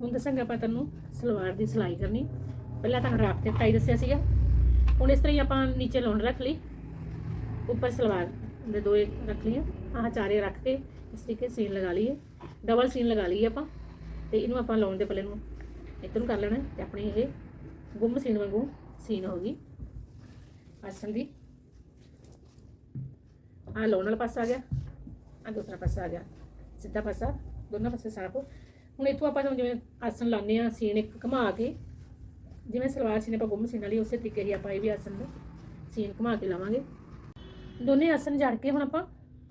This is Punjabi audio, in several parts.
ਹੁਣ ਦੱਸਾਂਗੇ ਆਪਾਂ ਤੁਹਾਨੂੰ ਸਲਵਾਰ ਦੀ ਸਿਲਾਈ ਕਰਨੀ। ਪਹਿਲਾਂ ਤਾਂ ਰਾਤ ਤੇ ਕਟਾਈ ਦੱਸਿਆ ਸੀਗਾ। ਹੁਣ ਇਸ ਤਰ੍ਹਾਂ ਹੀ ਆਪਾਂ ਨੀਚੇ ਲਾਉਣ ਰੱਖ ਲਈ। ਉੱਪਰ ਸਲਵਾਰ ਦੇ ਦੋਏ ਰੱਖ ਲਈਆਂ। ਆਹ ਚਾਰੇ ਰੱਖ ਕੇ ਇਸ ਤਰੀਕੇ ਸੀਨ ਲਗਾ ਲਈਏ। ਡਬਲ ਸੀਨ ਲਗਾ ਲਈਏ ਆਪਾਂ। ਤੇ ਇਹਨੂੰ ਆਪਾਂ ਲਾਉਣ ਦੇ ਪੱਲੇ ਨੂੰ ਇੱਧਰ ਨੂੰ ਕਰ ਲੈਣਾ ਤੇ ਆਪਣੀ ਇਹ ਗੁੰਮ ਸੀਨ ਵਾਂਗੂ ਸੀਨ ਹੋ ਗਈ। ਆਸਣ ਦੀ। ਆਹ ਲਾਉਣ ਵਾਲਾ ਪਾਸਾ ਆ ਗਿਆ। ਆ ਦੂਸਰਾ ਪਾਸਾ ਆ ਗਿਆ। ਸਿੱਧਾ ਪਾਸਾ। ਦੋਨਾਂ ਪਾਸੇ ਸਾਫ਼। ਹੁਣ ਇੱਥੋਂ ਆਪਾਂ ਜਿਵੇਂ ਆਸਣ ਲਾਉਂਦੇ ਆ ਸੀਨ ਇੱਕ ਘੁਮਾ ਕੇ, ਜਿਵੇਂ ਸਲਵਾਰ ਸੀਨ ਆਪਾਂ ਗੁੰਮ ਸੀਨ ਵਾਲੀ, ਉਸੇ ਤਰੀਕੇ ਹੀ ਆਪਾਂ ਇਹ ਵੀ ਆਸਣ ਦਾ ਸੀਨ ਘੁਮਾ ਕੇ ਲਾਵਾਂਗੇ। ਦੋਨੇ ਆਸਣ ਜੜ ਕੇ ਹੁਣ ਆਪਾਂ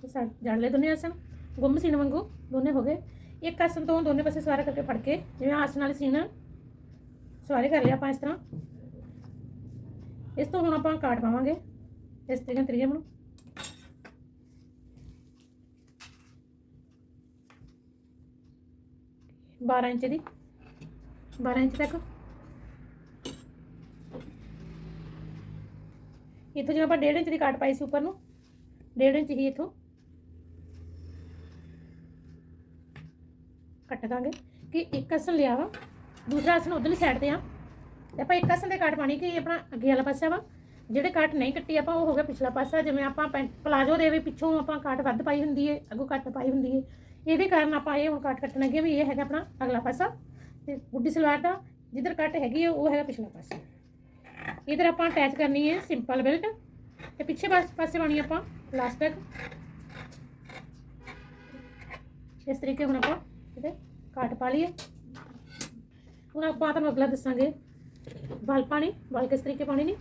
ਤੇ ਜੜ ਲਏ ਦੋਨੇ ਆਸਣ, ਗੁੰਮ ਸੀਨ ਵਾਂਗੂ ਦੋਨੇ ਹੋ ਗਏ। ਇੱਕ ਆਸਣ ਤੋਂ ਦੋਨੇ ਪਾਸੇ ਸਵਾਰਾ ਕਰਕੇ ਫੜ ਕੇ, ਜਿਵੇਂ ਆਸਣ ਵਾਲੀ ਸੀਨ ਸਵਾਰੇ ਕਰ ਲਿਆ ਆਪਾਂ ਇਸ ਤਰ੍ਹਾਂ। ਇਸ ਤੋਂ ਹੁਣ ਆਪਾਂ ਕਾਟ ਪਾਵਾਂਗੇ, ਇਸ ਤਰੀਕੇ ਤਰੀਕੇ ਬਣੋ 12 ਇੰਚ ਦੀ। 12 ਇੰਚ ਤੱਕ। ਇੱਥੋਂ ਜਿਵੇਂ ਆਪਾਂ 1.5 ਇੰਚ ਦੀ ਕਾਟ ਪਾਈ ਸੀ ਉੱਪਰ ਨੂੰ 1.5 ਇੰਚ ਹੀ ਇੱਥੋਂ ਕੱਟ ਦਾਂਗੇ। ਕਿ ਇੱਕ ਅਸਲ ਲਿਆ ਵਾ, ਦੂਸਰਾ ਅਸਲ ਉਧਰਲੀ ਸਾਈਡ ਤੇ ਆ। ਤੇ ਆਪਾਂ ਇੱਕ ਅਸਲ ਦੇ ਕਾਟ ਪਾਣੀ ਕਿ ਆਪਣਾ ਅੱਗੇ ਵਾਲਾ ਪਾਸਾ ਵਾ। ਜਿਹੜੇ ਕਾਟ ਨਹੀਂ ਕੱਟੀ ਆਪਾਂ, ਉਹ ਹੋ ਗਿਆ ਪਿਛਲਾ ਪਾਸਾ। ਜਿਵੇਂ ਆਪਾਂ ਪੈਂਟ ਪਲਾਜੋ ਦੇ ਵੀ ਪਿੱਛੋਂ ਆਪਾਂ ਕਾਟ ਵੱਧ ਪਾਈ ਹੁੰਦੀ ਹੈ ਅੱਗੋਂ ਘੱਟ ਪਾਈ ਹੁੰਦੀ ਹੈ ਇਹਦੇ ਕਾਰਨ ਆਪਾਂ ਇਹ ਹੁਣ ਕੱਟ ਕੱਟਣ ਲੱਗੇ ਵੀ ਇਹ ਹੈਗਾ ਆਪਣਾ ਅਗਲਾ ਪਾਸਾ। ਤੇ ਗੁੱਡੀ ਸਲਵਾਰ ਦਾ ਜਿੱਧਰ ਕੱਟ ਹੈਗੀ ਹੈ ਉਹ ਹੈਗਾ ਪਿਛਲਾ ਪਾਸਾ। ਇਧਰ ਆਪਾਂ ਅਟੈਚ ਕਰਨੀ ਹੈ ਸਿੰਪਲ ਬੈਲਟ ਤੇ ਪਿੱਛੇ ਪਾਸ ਪਾਸੇ ਪਾਣੀ ਆਪਾਂ ਲਾਸਟਿਕ ਇਸ ਤਰੀਕੇ ਹੁਣ ਆਪਾਂ ਇਹਦੇ ਕਾਟ ਪਾ ਲਈਏ। ਹੁਣ ਆਪਾਂ ਤੁਹਾਨੂੰ ਅਗਲਾ ਦੱਸਾਂਗੇ ਬਲ ਪਾਣੀ, ਬਲ ਕਿਸ ਤਰੀਕੇ ਪਾਣੀ ਨਹੀਂ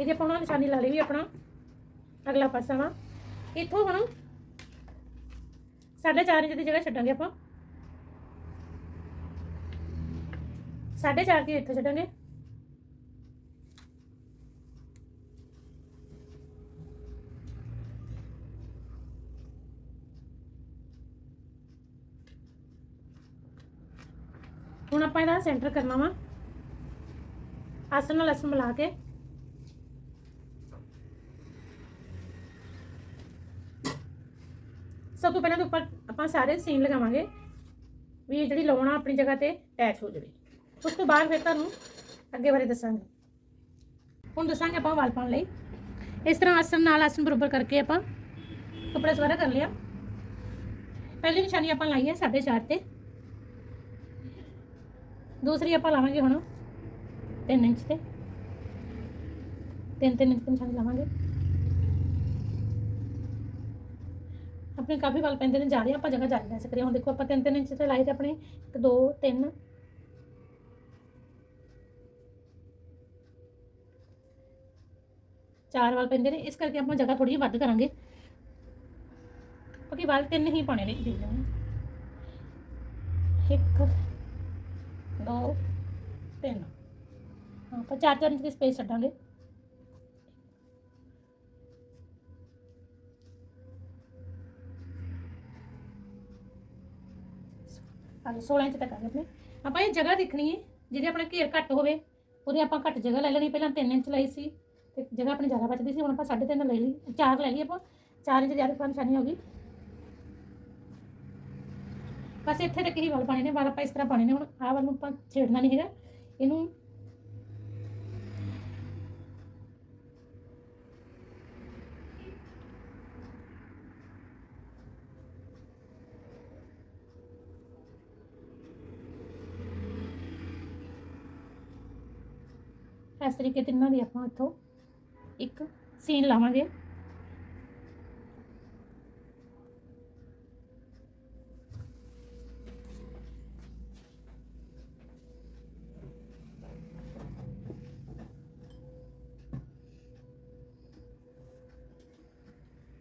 ਇਹਦੇ ਆਪਾਂ ਹੁਣ ਨਿਸ਼ਾਨੀ ਲਾ ਲਈ ਵੀ ਆਪਣਾ ਅਗਲਾ ਪਾਸਾ ਵਾ। ਇੱਥੋਂ ਹੁਣ ਸਾਢੇ ਚਾਰ ਇੰਚ ਦੀ ਜਗ੍ਹਾ ਛੱਡਾਂਗੇ ਆਪਾਂ। ਸਾਢੇ ਚਾਰ ਦੀ ਇੱਥੇ ਛੱਡਾਂਗੇ। ਹੁਣ ਆਪਾਂ ਇਹਦਾ ਸੈਂਟਰ ਕਰਨਾ ਵਾ। ਆਸਨ ਨਾਲ ਆਸਨ ਮਿਲਾ ਕੇ। ਤੋਂ ਪਹਿਲਾਂ ਤਾਂ ਉੱਪਰ ਆਪਾਂ ਸਾਰੇ ਸੀਨ ਲਗਾਵਾਂਗੇ ਵੀ ਇਹ ਜਿਹੜੀ ਲਾਉਣਾ ਆਪਣੀ ਜਗ੍ਹਾ ਤੇ ਅਟੈਚ ਹੋ ਜਾਵੇ। ਉਸ ਤੋਂ ਬਾਅਦ ਫਿਰ ਤੁਹਾਨੂੰ ਅੱਗੇ ਬਾਰੇ ਦੱਸਾਂਗੇ। ਹੁਣ ਦੱਸਾਂਗੇ ਆਪਾਂ ਵਾਲ ਪਾਉਣ ਲਈ। ਇਸ ਤਰ੍ਹਾਂ ਆਸਨ ਨਾਲ ਆਸਨ ਬਰੋਬਰ ਕਰਕੇ ਆਪਾਂ ਕੱਪੜਾ ਸਵਾਰਾ ਕਰ ਲਿਆ। ਪਹਿਲੀ ਨਿਸ਼ਾਨੀ ਆਪਾਂ ਲਾਈ ਹੈ 4.5 ਤੇ। ਦੂਸਰੀ ਆਪਾਂ ਲਾਵਾਂਗੇ ਹੁਣ 3 ਇੰਚ ਤੇ। 3 3 ਇੰਚ ਤੇ ਨਿਸ਼ਾਨੀ ਲਾਵਾਂਗੇ। ਆਪਣੇ ਕਾਫੀ ਵਾਲ ਪੈਂਦੇ ਨੇ ਜ਼ਿਆਦਾ ਆਪਾਂ ਜਗ੍ਹਾ ਜ਼ਿਆਦਾ ਲੈ ਸਕਦੇ ਹਾਂ ਹੁਣ ਦੇਖੋ, ਆਪਾਂ 3 3 ਇੰਚ ਤੇ ਲਾਏ ਤੇ ਆਪਣੇ 1 2 3 ਚਾਰ ਵਾਲ ਪੈਂਦੇ ਨੇ, ਇਸ ਕਰਕੇ ਆਪਾਂ ਜਗ੍ਹਾ ਥੋੜੀ ਜਿਹੀ ਵੱਧ ਕਰਾਂਗੇ। ਕਿਉਂਕਿ ਵਾਲ ਤਿੰਨ ਹੀ ਪਾਣੇ ਨੇ ਦੇ ਲੈਣੇ ਇੱਕ, ਦੋ, ਤਿੰਨ। ਹਾਂ ਆਪਾਂ ਚਾਰ ਚਾਰ ਇੰਚ ਦੀ ਸਪੇਸ ਛੱਡਾਂਗੇ। ਹਾਂ 16 ਇੰਚ ਤੱਕ ਆ ਗਏ ਆਪਣੇ। ਆਪਾਂ ਇਹ ਜਗ੍ਹਾ ਦੇਖਣੀ ਹੈ ਜਿਹਦੇ ਆਪਣਾ ਘੇਰ ਘੱਟ ਹੋਵੇ, ਉਹਦੇ ਆਪਾਂ ਘੱਟ ਜਗ੍ਹਾ ਲੈ ਲੈਣੀ, ਪਹਿਲਾਂ 3 ਇੰਚ ਲਈ ਸੀ, ਤੇ ਜਗ੍ਹਾ ਆਪਣੀ ਜ਼ਿਆਦਾ ਬਚਦੀ ਸੀ, ਹੁਣ ਆਪਾਂ 3.5 ਲੈ ਲਈ 4 ਲੈ ਲਈ ਆਪਾਂ 4 ਇੰਚ ਜ਼ਿਆਦਾ ਆਪਾਂ ਨਿਸ਼ਾਨੀ ਹੋ ਗਈ। ਬਸ ਇੱਥੇ ਤੱਕ ਹੀ ਵਾਲ ਪਾਣੇ ਨੇ, ਵਾਲ ਆਪਾਂ ਇਸ ਤਰ੍ਹਾਂ ਪਾਣੇ ਨੇ, ਹੁਣ ਆਹ ਵਾਲ ਨੂੰ ਆਪਾਂ ਛੇੜਨਾ ਨਹੀਂ ਹੈਗਾ, ਇਹਨੂੰ ਇਸ ਤਰੀਕੇ ਤਿੰਨਾਂ ਦੀ ਆਪਾਂ ਇੱਥੋਂ ਇੱਕ ਸੀਨ ਲਾਵਾਂਗੇ।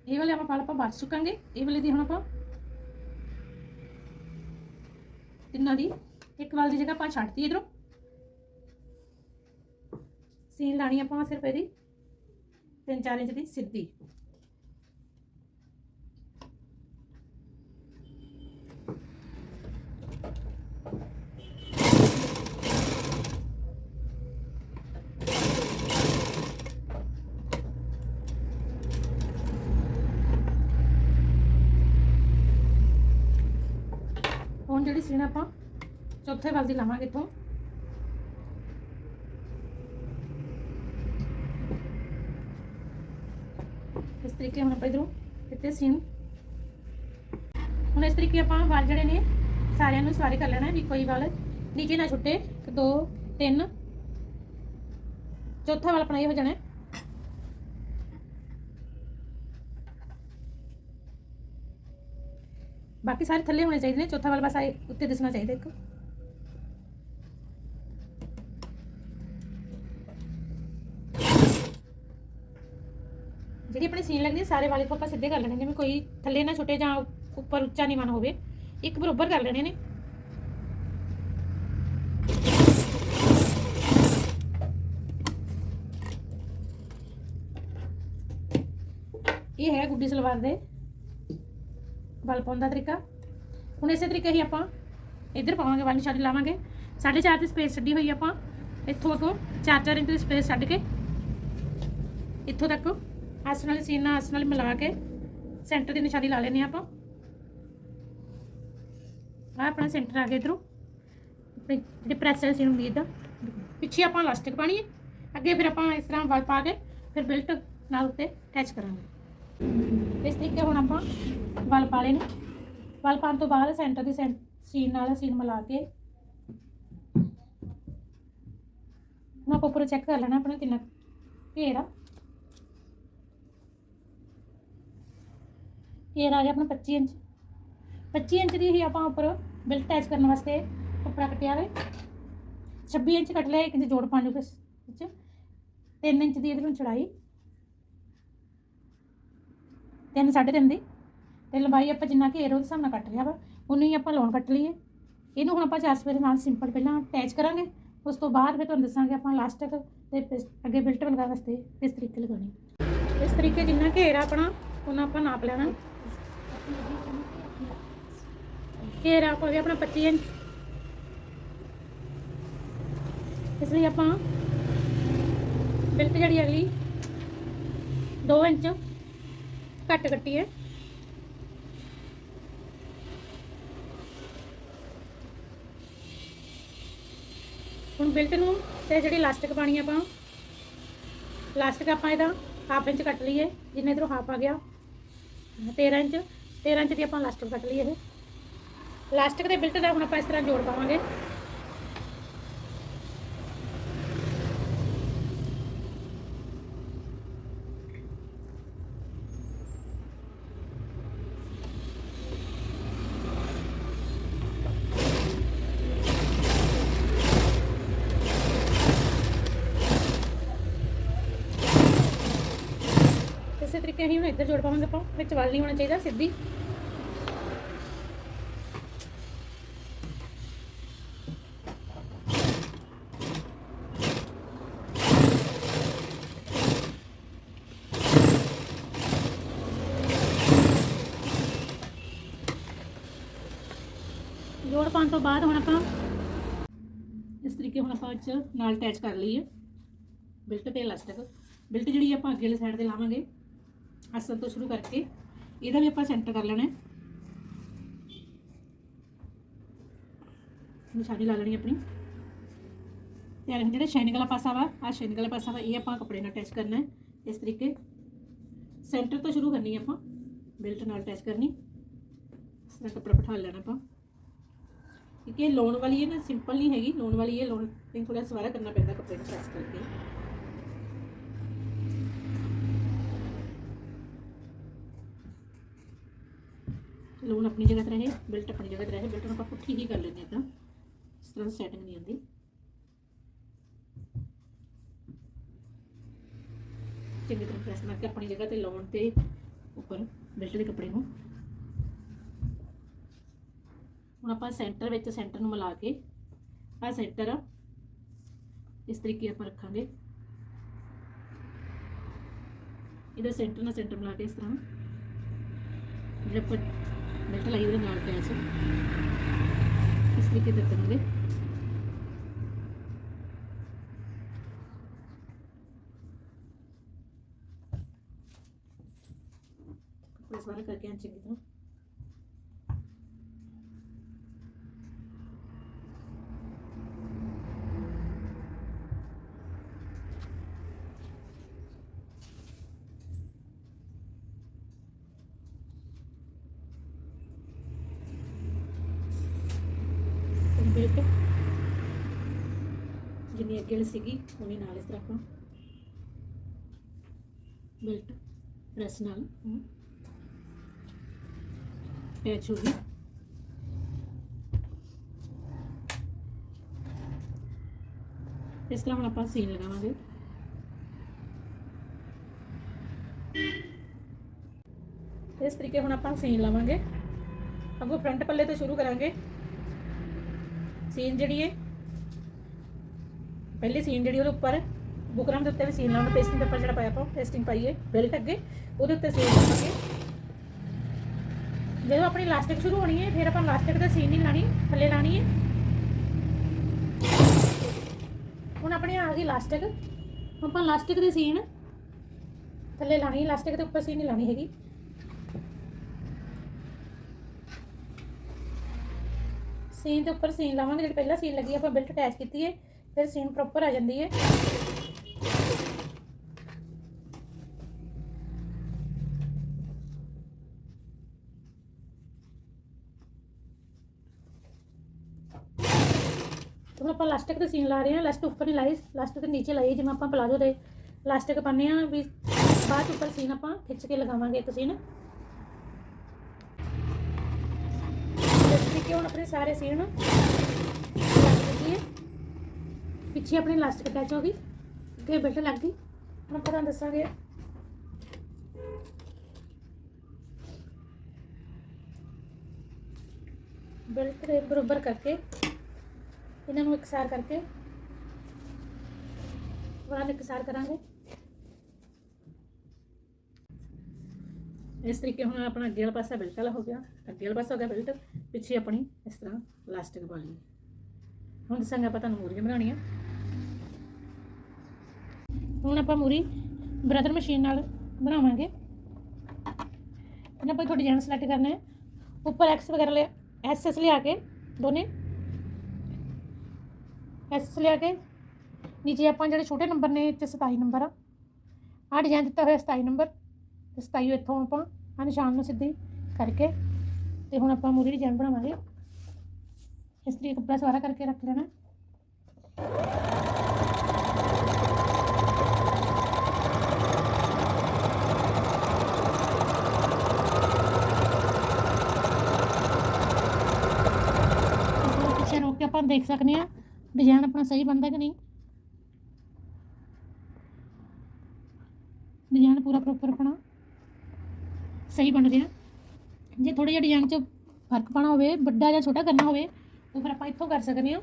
ਇਹ ਵਾਲੇ ਆਪਾਂ ਵਾਲ ਆਪਾਂ ਬਾਅਦ 'ਚ ਚੁੱਕਾਂਗੇ। ਇਹ ਵਾਲੇ ਦੀ ਹੁਣ ਆਪਾਂ ਤਿੰਨਾਂ ਦੀ, ਇੱਕ ਵਾਲ ਦੀ ਜਗ੍ਹਾ ਆਪਾਂ ਛੱਡਤੀ ਇਧਰੋਂ। ਸੀਨ ਲਾਣੀ ਆਪਾਂ ਸਿਰਫ ਇਹਦੀ। 3-4 ਇੰਚ ਦੀ ਸਿੱਧੀ। ਹੁਣ ਜਿਹੜੀ ਸੀਨ ਆਪਾਂ ਚੌਥੇ ਵੱਲ ਦੀ ਲਾਵਾਂਗੇ ਇੱਥੋਂ। ਇਸ ਤਰੀਕੇ ਹੁਣ ਆਪਾਂ ਇਧਰੋਂ ਇੱਥੇ ਸੀਨ ਹੁਣ ਇਸ ਤਰੀਕੇ ਆਪਾਂ ਵਾਲ ਜਿਹੜੇ ਨੇ ਸਾਰਿਆਂ ਨੂੰ ਸਵਾਰੀ ਕਰ ਲੈਣਾ ਹੈ ਵੀ ਕੋਈ ਵਾਲ ਨੀਚੇ ਨਾ ਛੁੱਟੇ ਇੱਕ ਦੋ ਤਿੰਨ ਚੌਥਾ ਵਾਲ ਆਪਣਾ ਇਹ ਹੋ ਜਾਣਾ ਹੈ। ਬਾਕੀ ਸਾਰੇ ਥੱਲੇ ਹੋਣੇ ਚਾਹੀਦੇ ਨੇ ਚੌਥਾ ਵਾਲ ਬਸ ਆਏ ਉੱਤੇ ਦਿਸਣਾ ਚਾਹੀਦਾ ਇੱਕ ਜਿਹੜੀ ਆਪਣੀ ਸੀਨ ਲੱਗਦੀ ਹੈ, ਸਾਰੇ ਵਾਲੇ ਤੋਂ ਆਪਾਂ ਸਿੱਧੇ ਕਰ ਲੈਣੇ ਨੇ ਵੀ ਕੋਈ ਥੱਲੇ ਨਾ ਛੁੱਟੇ ਜਾਂ ਉੱਪਰ ਉੱਚਾ ਨੀਵਾਂ ਨਾ ਹੋਵੇ। ਇੱਕ ਬਰਾਬਰ ਕਰ ਲੈਣੇ ਨੇ। ਇਹ ਹੈ ਗੁੱਡੀ ਸਲਵਾਰ ਦੇ ਵਲ ਪਾਉਣ ਦਾ ਤਰੀਕਾ। ਹੁਣ ਇਸੇ ਤਰੀਕੇ ਹੀ ਆਪਾਂ ਇੱਧਰ ਪਾਵਾਂਗੇ ਵਲ ਨਿਸ਼ਾਨੀ ਲਾਵਾਂਗੇ। 4.5 ਦੀ ਸਪੇਸ ਛੱਡੀ ਹੋਈ ਆਪਾਂ। ਇੱਥੋਂ ਅੱਗੋਂ 4-4 ਇੰਚ ਦੀ ਸਪੇਸ ਛੱਡ ਕੇ ਇੱਥੋਂ ਤੱਕ। ਆਸਣ ਨਾਲ ਸੀਨ ਨਾਲ ਆਸਣ ਨਾਲ ਮਿਲਾ ਕੇ ਸੈਂਟਰ ਦੀ ਨਿਸ਼ਾਨੀ ਲਾ ਲੈਨੇ ਆਪਾਂ। ਆ ਆਪਣਾ ਸੈਂਟਰ ਆ ਗਿਆ ਇਧਰੋਂ। ਆਪਣੀ ਜਿਹੜੀ ਪ੍ਰੈਸ ਸੀਨ ਹੁੰਦੀ ਇਦਾਂ ਪਿੱਛੇ ਆਪਾਂ ਇਲਾਸਟਿਕ ਪਾਣੀ ਹੈ। ਅੱਗੇ ਫਿਰ ਆਪਾਂ ਇਸ ਤਰ੍ਹਾਂ ਵਲ ਪਾ ਕੇ ਫਿਰ ਬਿਲਟ ਨਾਲ ਉੱਤੇ ਅਟੈਚ ਕਰਾਂਗੇ। ਇਸ ਤਰੀਕੇ ਹੁਣ ਆਪਾਂ ਵਲ ਪਾ ਲਏ ਨੇ। ਵਲ ਪਾਉਣ ਤੋਂ ਬਾਅਦ ਸੈਂਟਰ ਦੀ ਸੈਂ- ਸੀਨ ਨਾਲ ਸੀਨ ਮਿਲਾ ਕੇ ਹੁਣ ਆਪਾਂ ਉੱਪਰ ਚੈੱਕ ਕਰ ਲੈਣਾ ਆਪਣਾ ਕਿੰਨਾ ਘੇਰਾ ਘੇਰਾ ਆ ਗਿਆ ਆਪਣਾ 25 ਇੰਚ। 25 ਇੰਚ ਦੀ ਹੀ ਆਪਾਂ ਉੱਪਰ ਬਿਲਟ ਅਟੈਚ ਕਰਨ ਵਾਸਤੇ ਕੱਪੜਾ ਕੱਟਿਆ ਵੇ। 26 ਇੰਚ ਕੱਟ ਲਿਆ, ਇੱਕ ਇੰਚ ਜੋੜ ਪਾ ਲਓ ਵਿੱਚ। 3 ਇੰਚ ਦੀ ਇਹਦੇ ਨੂੰ ਚੜਾਈ। ਤਿੰਨ, ਸਾਢੇ ਤਿੰਨ ਦੀ। ਤੇ ਲੰਬਾਈ ਆਪਾਂ ਜਿੰਨਾ ਘੇਰ ਉਹਦੇ ਹਿਸਾਬ ਨਾਲ ਕੱਟ ਲਿਆ ਵਾ, ਉਨੀ ਹੀ ਆਪਾਂ ਲੋਨ ਕੱਟ ਲਈਏ ਇਹਨੂੰ ਹੁਣ ਆਪਾਂ ਚਾਰ ਸਵੇਰੇ ਨਾਲ ਸਿੰਪਲ ਪਹਿਲਾਂ ਅਟੈਚ ਕਰਾਂਗੇ। ਉਸ ਤੋਂ ਬਾਅਦ ਫਿਰ ਤੁਹਾਨੂੰ ਦੱਸਾਂਗੇ ਆਪਾਂ ਲਾਸਟਿਕ ਤੇ ਅੱਗੇ ਬਿਲਟ ਲਗਾਉਣ ਵਾਸਤੇ ਕਿਸ ਤਰੀਕੇ ਲਗਾਉਣੀ। ਇਸ ਤਰੀਕੇ ਜਿੰਨਾ ਘੇਰ ਆ ਆਪਣਾ ਉਹਨਾਂ ਆਪਾਂ ਨਾਪ ਲੈਣਾ। ਘੇਰ ਆਪਾਂ ਵੀ ਆਪਣਾ 25 ਇੰਚ। ਇਸ ਲਈ ਆਪਾਂ ਬਿਲਟ ਜਿਹੜੀ ਅਗਲੀ 2 ਇੰਚ ਕੱਟ ਕੱਟੀ ਹੁਣ ਬਿਲਟ ਨੂੰ ਤੇ ਜਿਹੜੀ ਇਲਾਸਟਿਕ ਪਾਣੀ ਆਪਾਂ, ਇਲਾਸਟਿਕ ਆਪਾਂ ਇਹਦਾ ਹਾਫ ਇੰਚ ਕੱਟ ਲਈਏ, ਜਿੰਨੇ ਇਧਰੋਂ ਹਾਫ ਆ ਗਿਆ। 13 ਇੰਚ। 13 ਇੰਚ ਦੀ ਆਪਾਂ ਇਲਾਸਟਿਕ ਕੱਟ ਲਈ ਇਹ। ਇਲਾਸਟਿਕ ਦੇ ਬਿਲਟ ਦਾ ਹੁਣ ਆਪਾਂ ਇਸ ਤਰ੍ਹਾਂ ਜੋੜ ਪਾਵਾਂਗੇ। ਇਸੇ ਹੁਣ ਇੱਧਰ ਜੋੜ ਪਾਵਾਂਗੇ ਆਪਾਂ। ਵਿੱਚ ਵੱਲ ਨਹੀਂ ਹੋਣਾ ਚਾਹੀਦਾ, ਸਿੱਧੀ। ਜੋੜ ਪਾਉਣ ਤੋਂ ਬਾਅਦ ਹੁਣ ਆਪਾਂ ਇਸ ਤਰੀਕੇ ਹੁਣ ਆਪਾਂ ਵਿੱਚ ਨਾਲ ਅਟੈਚ ਕਰ ਲਈਏ। ਬਿਲਟ ਤੇ ਇਲਾਸਟਿਕ ਬਿਲਟ ਜਿਹੜੀ ਆਪਾਂ ਅੱਗੇ ਵਾਲੀ ਸਾਈਡ ਤੇ ਲਾਵਾਂਗੇ ਅਸਲ ਤੋਂ ਸ਼ੁਰੂ ਕਰਕੇ ਇਹਦਾ ਵੀ ਆਪਾਂ ਸੈਂਟਰ ਕਰ ਲੈਣਾ ਹੈ। ਨਿਸ਼ਾਨੀ ਲਾ ਲੈਣੀ ਆਪਣੀ। ਤੇ ਆਹ ਜਿਹੜਾ ਸ਼ੈਨਿੰਗ ਵਾਲਾ ਪਾਸਾ ਵਾ ਆ ਸ਼ੈਨਿੰਗ ਵਾਲਾ ਪਾਸਾ ਵਾ, ਇਹ ਆਪਾਂ ਕੱਪੜੇ ਨਾਲ ਅਟੈਚ ਕਰਨਾ ਹੈ, ਇਸ ਤਰੀਕੇ। ਸੈਂਟਰ ਤੋਂ ਸ਼ੁਰੂ ਕਰਨੀ ਆਪਾਂ ਬੈਲਟ ਨਾਲ ਅਟੈਚ ਕਰਨੀ। ਇਸ ਤਰ੍ਹਾਂ ਕੱਪੜਾ ਬਿਠਾ ਲੈਣਾ ਆਪਾਂ। ਕਿਉਂਕਿ ਇਹ ਲਾਉਣ ਵਾਲੀ ਹੈ ਨਾ ਸਿੰਪਲ ਨਹੀਂ ਹੈਗੀ, ਲਾਉਣ ਵਾਲੀ ਇਹ ਲਾਉਣ ਤੇ ਥੋੜਾ ਸਵਾਰਾ ਕਰਨਾ ਪੈਂਦਾ ਕੱਪੜੇ ਨੂੰ ਪ੍ਰੈਸ ਕਰਕੇ। ਲੋਨ ਆਪਣੀ ਜਗ੍ਹਾ ਤੇ ਰਹੇ ਬਿਲਟ ਆਪਣੀ ਜਗ੍ਹਾ ਤੇ ਰਹੇ ਬਿਲਟ ਨੂੰ ਆਪਾਂ ਪੁੱਠੀ ਹੀ ਕਰ ਲੈਂਦੇ ਤਾਂ। ਇਸ ਤਰ੍ਹਾਂ ਸੈਟਿੰਗ ਨਹੀਂ ਹੁੰਦੀ ਚੰਗੀ ਤਰ੍ਹਾਂ ਪ੍ਰੈਸ ਮਾਰ ਕੇ ਆਪਣੀ ਜਗ੍ਹਾ ਤੇ ਲਾਉਣ ਤੇ ਉੱਪਰ ਬਿਲਟ ਦੇ ਕੱਪੜੇ ਨੂੰ। ਹੁਣ ਆਪਾਂ ਸੈਂਟਰ ਵਿੱਚ ਸੈਂਟਰ ਨੂੰ ਮਿਲਾ ਕੇ ਆ ਸੈਂਟਰ ਆ, ਇਸ ਤਰੀਕੇ ਆਪਾਂ ਰੱਖਾਂਗੇ। ਇਹਦਾ ਸੈਂਟਰ ਨਾਲ ਸੈਂਟਰ ਮਿਲਾ ਕੇ ਇਸ ਤਰ੍ਹਾਂ। ਜਿਹੜਾ ਆਪਾਂ ਬੈਲਟ ਲਾਈ ਉਹਦੇ ਨਾਲ ਅਟੈਚ ਇਸ ਤਰੀਕੇ ਤੇ ਕਰਾਂਗੇ ਇਸ ਵਾਰ ਕਰਕੇ ਆਂ ਚੰਗੀ ਤਰ੍ਹਾਂ ਬੈਲਟ ਜਿੰਨੀ ਅੱਗੇ ਵਾਲੀ ਸੀਗੀ ਉਨੀ ਨਾਲ ਇਸ ਤਰ੍ਹਾਂ ਆਪਾਂ ਬੈਲਟ ਪ੍ਰੈਸ ਨਾਲ ਪੈਚ ਹੋ ਗਈ। ਇਸ ਤਰ੍ਹਾਂ ਹੁਣ ਆਪਾਂ ਸੀਨ ਲਗਾਵਾਂਗੇ। ਇਸ ਤਰੀਕੇ ਹੁਣ ਆਪਾਂ ਸੀਨ ਲਾਵਾਂਗੇ। ਅੱਗੋਂ ਫਰੰਟ ਪੱਲੇ ਤੋਂ ਸ਼ੁਰੂ ਕਰਾਂਗੇ। ਸੀਨ ਜਿਹੜੀ ਹੈ ਪਹਿਲੀ ਸੀਨ ਜਿਹੜੀ ਉਹਦੇ ਉੱਪਰ, ਬੁਕਰਮ ਦੇ ਉੱਤੇ ਵੀ ਸੀਨ ਲਾਉਣਾ ਪੇਸਟਿੰਗ ਪੇਪਰ ਜਿਹੜਾ ਪਾਇਆ ਆਪਾਂ ਪੇਸਟਿੰਗ ਪਾਈਏ ਬੈਲਟ ਅੱਗੇ, ਉਹਦੇ ਉੱਤੇ ਸੀਨ ਲਾਵਾਂਗੇ। ਜਦੋਂ ਆਪਣੀ ਲਾਸਟਿਕ ਸ਼ੁਰੂ ਹੋਣੀ ਹੈ, ਫਿਰ ਆਪਾਂ ਲਾਸਟਿਕ ਤੇ ਸੀਨ ਨਹੀਂ ਲਾਣੀ, ਥੱਲੇ ਲਾਣੀ ਹੈ। ਹੁਣ ਆਪਣੇ ਆ ਗਈ ਲਾਸਟਿਕ ਆਪਾਂ ਲਾਸਟਿਕ ਦੇ ਸੀਨ ਥੱਲੇ ਲਾਣੀ ਲਾਸਟਿਕ ਦੇ ਉੱਪਰ ਸੀਨ ਨਹੀਂ ਲਾਣੀ ਹੈਗੀ। ਸੀਨ ਦੇ ਉੱਪਰ ਸੀਨ ਲਾਵਾਂਗੇ, ਜਿਹੜੀ ਪਹਿਲਾਂ ਸੀਨ ਲੱਗੀ ਆਪਾਂ ਬੈਲਟ ਅਟੈਚ ਕੀਤੀ ਹੈ। ਫਿਰ ਸੀਨ ਪ੍ਰੋਪਰ ਆ ਜਾਂਦੀ ਹੈ। ਹੁਣ ਆਪਾਂ ਲਾਸਟਿਕ ਤੇ ਸੀਨ ਲਾ ਰਹੇ ਹਾਂ। ਲਾਸਟ ਉੱਪਰ ਨਹੀਂ ਲਾਈ ਲਾਸਟਿਕ ਤੇ ਨੀਚੇ ਲਾਈ ਜਿਵੇਂ ਆਪਾਂ ਪਲਾਜੋ ਦੇ ਲਾਸਟਿਕ ਪਾਉਂਦੇ ਆ ਵੀ ਬਾਅਦ 'ਚ ਉੱਪਰ ਸੀਨ ਆਪਾਂ ਖਿੱਚ ਕੇ ਲਗਾਵਾਂਗੇ ਇੱਕ ਸੀਨ ਇਸ ਤਰੀਕੇ ਹੁਣ ਆਪਣੇ ਸਾਰੇ ਸੀਨ ਪਿੱਛੇ ਆਪਣੀ ਲਾਸਟਿਕ ਅਟੈਚ ਹੋ ਗਈ ਅੱਗੇ ਬੈਲਟ ਲੱਗ ਗਈ। ਹੁਣ ਆਪਾਂ ਤੁਹਾਨੂੰ ਦੱਸਾਂਗੇ। ਬੈਲਟ ਦੇ ਬਰੋਬਰ ਕਰਕੇ ਇਹਨਾਂ ਨੂੰ ਇਕਸਾਰ ਕਰਕੇ ਉਹਨਾਂ ਨੂੰ ਇਕਸਾਰ ਕਰਾਂਗੇ। ਇਸ ਤਰੀਕੇ ਹੁਣ ਆਪਣਾ ਅੱਗੇ ਵਾਲਾ ਪਾਸਾ ਬੈਲਟ ਵਾਲਾ ਹੋ ਗਿਆ। ਅੱਗੇ ਵਾਲਾ ਪਾਸਾ ਹੋ ਗਿਆ ਬੈਲਟ, ਪਿੱਛੇ ਆਪਣੀ ਇਸ ਤਰ੍ਹਾਂ ਲਾਸਟਿਕ ਪਾ ਲਈ ਹੁਣ ਦੱਸਾਂਗੇ ਆਪਾਂ ਤੁਹਾਨੂੰ ਮੂਰੀਆਂ ਬਣਾਉਣੀਆਂ। ਹੁਣ ਆਪਾਂ ਮੂਰੀ ਬ੍ਰਦਰ ਮਸ਼ੀਨ ਨਾਲ ਬਣਾਵਾਂਗੇ। ਇਹਨਾਂ ਆਪਾਂ ਥੋੜੀ ਡਿਜ਼ਾਈਨ ਸਿਲੈਕਟ ਕਰਨਾ ਹੈ। ਉੱਪਰ ਐਕਸ ਵਗੈਰਾ ਲੈ ਐਸ ਐਸ ਲਿਆ ਕੇ ਦੋਨੇ। ਐਸ ਲਿਆ ਕੇ, ਨੀਚੇ ਆਪਾਂ ਜਿਹੜੇ ਛੋਟੇ ਨੰਬਰ ਨੇ, ਇੱਥੇ 27 ਨੰਬਰ ਆ। ਆ ਡਿਜ਼ਾਈਨ ਦਿੱਤਾ ਹੋਇਆ 27 ਨੰਬਰ ਤੇ 27 ਇੱਥੋਂ ਆਪਾਂ ਆ ਨਿਸ਼ਾਨ ਨੂੰ ਸਿੱਧੀ ਕਰਕੇ, ਤੇ ਹੁਣ ਆਪਾਂ ਮੂਰੀ ਡਿਜ਼ਾਈਨ ਬਣਾਵਾਂਗੇ। ਇਸ ਤਰੀਕੇ ਕੱਪੜਾ ਸਵਾਰਾ ਕਰਕੇ ਰੱਖ ਲੈਣਾ ਇਸ ਨੂੰ ਪਿੱਛੇ ਰੋਕ ਕੇ ਆਪਾਂ ਦੇਖ ਸਕਦੇ ਹਾਂ ਡਿਜ਼ਾਈਨ ਆਪਣਾ ਸਹੀ ਬਣਦਾ ਕਿ ਨਹੀਂ। ਡਿਜ਼ਾਈਨ ਪੂਰਾ ਪ੍ਰੋਪਰ ਆਪਣਾ ਸਹੀ ਬਣ ਰਿਹਾ। ਜੇ ਥੋੜਾ ਜਿਹਾ ਡਿਜ਼ਾਈਨ 'ਚ ਫ਼ਰਕ ਪਾਣਾ ਹੋਵੇ, ਵੱਡਾ ਜਾਂ ਛੋਟਾ ਕਰਨਾ ਹੋਵੇ ਉਹ ਫਿਰ ਆਪਾਂ ਇੱਥੋਂ ਕਰ ਸਕਦੇ ਹਾਂ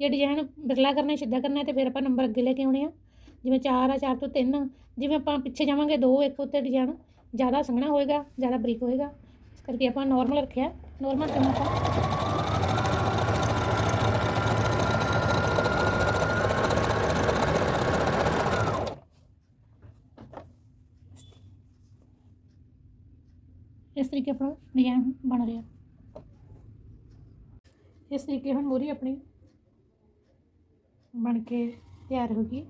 ਜੇ ਡਿਜ਼ਾਈਨ ਬਿਰਲਾ ਕਰਨਾ, ਸਿੱਧਾ ਕਰਨਾ ਹੈ ਤੇ ਫਿਰ ਆਪਾਂ ਨੰਬਰ ਅੱਗੇ ਲੈ ਕੇ ਆਉਣੇ ਆ। ਜਿਵੇਂ 4 ਆ 4 ਤੋਂ 3 ਜਿਵੇਂ ਆਪਾਂ ਪਿੱਛੇ ਜਾਵਾਂਗੇ 2 ਇੱਕ ਉੱਤੇ ਡਿਜ਼ਾਈਨ ਜ਼ਿਆਦਾ ਸੰਘਣਾ ਹੋਏਗਾ, ਜ਼ਿਆਦਾ ਬਰੀਕ ਹੋਏਗਾ। ਇਸ ਕਰਕੇ ਆਪਾਂ ਨਾਰਮਲ ਰੱਖਿਆ। ਨਾਰਮਲ ਕਰਨਾ ਆਪਾਂ ਇਸ ਤਰੀਕੇ ਆਪਣਾ ਡਿਜ਼ਾਈਨ ਬਣ ਰਿਹਾ। ਇਸ ਤਰੀਕੇ ਹੁਣ ਮੂਰੀ ਆਪਣੀ ਬਣ ਕੇ ਤਿਆਰ ਹੋ ਗਈ।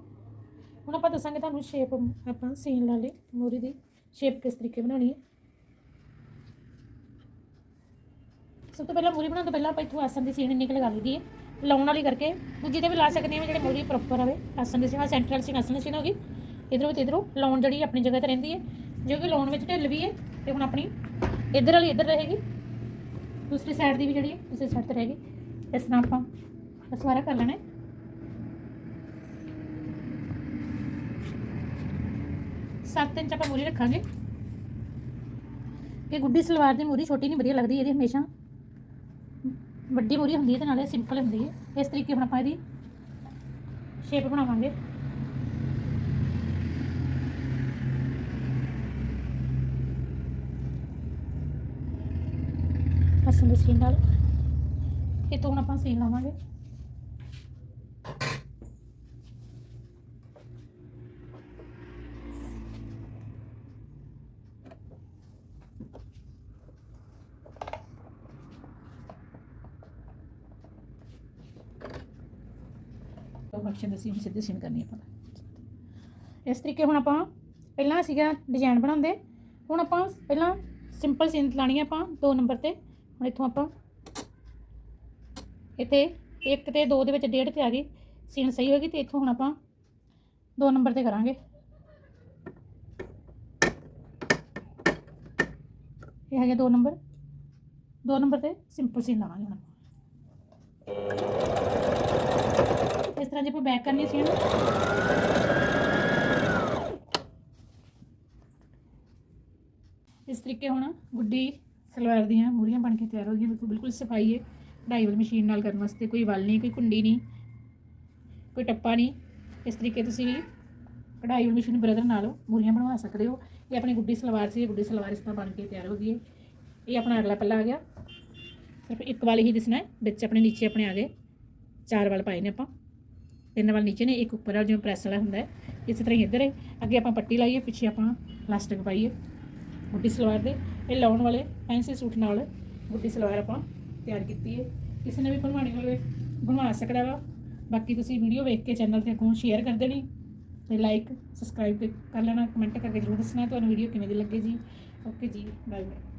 ਹੁਣ ਆਪਾਂ ਦੱਸਾਂਗੇ ਤੁਹਾਨੂੰ ਸ਼ੇਪ ਆਪਾਂ ਸੀਨ ਲਾ ਲਈ ਮੂਰੀ ਦੀ। ਸ਼ੇਪ ਕਿਸ ਤਰੀਕੇ ਬਣਾਉਣੀ ਹੈ? ਸਭ ਤੋਂ ਪਹਿਲਾਂ ਮੂਰੀ ਬਣਾਉਣ ਤੋਂ ਪਹਿਲਾਂ ਆਪਾਂ ਇੱਥੋਂ ਆਸਨ ਦੀ ਸੀਨ ਇੰਨੀ ਕੁ ਲਗਾ ਲਈਦੀ ਹੈ। ਲਾਉਣ ਵਾਲੀ ਕਰਕੇ ਦੂਜੀ ਤੇ ਵੀ ਲਾ ਸਕਦੇ ਹਾਂ ਜਿਹੜੇ ਮੂਰੀ ਪ੍ਰੋਪਰ ਹੋਵੇ ਆਸਨ ਦੀ ਸੀਨ ਸੈਂਟਰਲ ਸੀਨ ਆਸਨ ਦੀ ਸੀਨ ਹੋ ਗਈ। ਇਧਰੋਂ ਤੇ ਇਧਰੋਂ ਲਾਉਣ ਜਿਹੜੀ ਆਪਣੀ ਜਗ੍ਹਾ ਤੇ ਰਹਿੰਦੀ ਹੈ। ਜੋ ਕਿ ਲਾਉਣ ਵਿੱਚ ਢਿੱਲ ਵੀ ਹੈ ਤੇ ਹੁਣ ਆਪਣੀ ਇੱਧਰ ਵਾਲੀ ਇੱਧਰ ਰਹੇਗੀ। ਦੂਸਰੀ ਸਾਈਡ ਦੀ ਵੀ ਜਿਹੜੀ ਹੈ ਦੂਸਰੀ ਸਾਈਡ ਤੇ ਰਹੇਗੀ। ਇਸ ਤਰ੍ਹਾਂ ਆਪਾਂ ਅਸਵਾਰਾ ਕਰ ਲੈਣਾ ਹੈ। ਸੱਤ ਇੰਚ ਆਪਾਂ ਮੂਰੀ ਰੱਖਾਂਗੇ। ਕਿ ਗੁੱਡੀ ਸਲਵਾਰ ਦੀ ਮੂਰੀ ਛੋਟੀ ਨਹੀਂ, ਵਧੀਆ ਲੱਗਦੀ ਇਹਦੀ ਹਮੇਸ਼ਾ। ਵੱਡੀ ਮੂਰੀ ਹੁੰਦੀ ਹੈ ਤੇ ਨਾਲੇ ਸਿੰਪਲ ਹੁੰਦੀ ਹੈ। ਇਸ ਤਰੀਕੇ ਹੁਣ ਆਪਾਂ ਇਹਦੀ ਸ਼ੇਪ ਬਣਾਵਾਂਗੇ। ਅਸਾਂ ਦੇ ਨਾਲ। ਇਹ ਤੋਂ ਹੁਣ ਆਪਾਂ ਸੀਨ ਲਾਵਾਂਗੇ। ਉਹ ਫੰਕਸ਼ਨ ਦੇ ਸੀਨ ਸਿੱਧੇ ਸੀਨ ਕਰਨੀ ਆਪਾਂ ਇਸ ਤਰੀਕੇ ਹੁਣ ਆਪਾਂ ਪਹਿਲਾਂ ਸੀਗਾ ਡਿਜ਼ਾਈਨ ਬਣਾਉਂਦੇ, ਹੁਣ ਆਪਾਂ ਪਹਿਲਾਂ ਸਿੰਪਲ ਸੀਨ ਲਾਣੀ ਆ ਆਪਾਂ 2 ਨੰਬਰ ਤੇ। ਹੁਣ ਇੱਥੋਂ ਆਪਾਂ ਇੱਥੇ 1 ਤੇ 2 ਦੇ ਵਿੱਚ ਡੇਢ ਤੇ ਆ ਗਈ ਸੀਨ ਸਹੀ ਹੋ ਗਈ ਤੇ ਇੱਥੋਂ ਹੁਣ ਆਪਾਂ 2 ਨੰਬਰ ਤੇ ਕਰਾਂਗੇ। ਇਹ ਹੈਗਾ 2 ਨੰਬਰ 2 ਨੰਬਰ ਤੇ ਸਿੰਪਲ ਸੀਨ ਲਾਵਾਂਗੇ ਹੁਣ ਤਰ੍ਹਾਂ ਜੇ ਆਪਾਂ ਬੈਕ ਕਰਨੀ ਸੀ ਇਸ ਤਰੀਕੇ ਹੁਣ ਗੁੱਡੀ, ਸਲਵਾਰ ਦੀਆਂ ਮੂਰੀਆਂ ਬਣ ਕੇ ਤਿਆਰ ਹੋ ਗਈਆਂ, ਬਿਲਕੁਲ ਬਿਲਕੁਲ ਸਫ਼ਾਈ ਹੈ। ਕਢਾਈ ਵਾਲੀ ਮਸ਼ੀਨ ਨਾਲ ਕਰਨ ਵਾਸਤੇ ਕੋਈ ਵੱਲ ਨਹੀਂ, ਕੋਈ ਕੁੰਡੀ ਨਹੀਂ, ਕੋਈ ਟੱਪਾ ਨਹੀਂ। ਇਸ ਤਰੀਕੇ ਤੁਸੀਂ ਵੀ ਕਢਾਈ ਵਾਲੀ ਮਸ਼ੀਨ ਬ੍ਰਦਰ ਨਾਲ ਮੂਰੀਆਂ ਬਣਵਾ ਸਕਦੇ ਹੋ। ਇਹ ਆਪਣੀ ਗੁੱਡੀ ਸਲਵਾਰ ਸੀ ਗੁੱਡੀ ਸਲਵਾਰ ਇਸ ਤਰ੍ਹਾਂ ਬਣ ਕੇ ਤਿਆਰ ਹੋ ਗਈ ਹੈ। ਇਹ ਆਪਣਾ ਅਗਲਾ ਪੱਲਾ ਆ ਗਿਆ। ਸਿਰਫ ਇੱਕ ਵਾਲ ਹੀ ਦਿਸਣਾ ਹੈ, ਵਿੱਚ ਆਪਣੇ ਨੀਚੇ ਆਪਣੇ ਆ ਗਏ। ਚਾਰ ਵਾਲ ਪਾਏ ਨੇ ਆਪਾਂ। ਤਿੰਨ ਵਾਲ ਨੀਚੇ ਨੇ, ਇੱਕ ਉੱਪਰ ਵਾਲਾ, ਜਿਵੇਂ ਪ੍ਰੈਸ ਵਾਲਾ ਹੁੰਦਾ ਹੈ। ਇਸੇ ਤਰ੍ਹਾਂ ਹੀ ਇੱਧਰ ਹੈ। ਅੱਗੇ ਆਪਾਂ ਪੱਟੀ ਲਾਈਏ, ਪਿੱਛੇ ਆਪਾਂ ਪਲਾਸਟਿਕ ਪਾਈਏ। ਗੁੱਡੀ ਸਲਵਾਰ ਦੇ। ਇਹ ਲਾਉਣ ਵਾਲੇ ਫੈਂਸੀ ਸੂਟ ਨਾਲ ਗੁੱਡੀ ਸਲਵਾਰ ਆਪਾਂ ਤਿਆਰ ਕੀਤੀ ਹੈ। ਕਿਸੇ ਨੇ ਵੀ ਬਣਵਾਉਣੀ ਹੋਵੇ, ਬਣਵਾ ਸਕਦਾ ਵਾ। ਬਾਕੀ ਤੁਸੀਂ ਵੀਡੀਓ ਵੇਖ ਕੇ ਚੈਨਲ ਤੇ ਅੱਗੋਂ ਸ਼ੇਅਰ ਕਰ ਦੇਣੀ ਤੇ ਲਾਈਕ ਸਬਸਕ੍ਰਾਈਬ ਕਰ ਲੈਣਾ। ਕਮੈਂਟ ਕਰਕੇ ਜ਼ਰੂਰ ਦੱਸਣਾ, ਤੁਹਾਨੂੰ ਵੀਡੀਓ ਕਿਵੇਂ ਦੀ ਲੱਗੇ ਜੀ। ਓਕੇ ਜੀ ਬਾਏ ਬਾਏ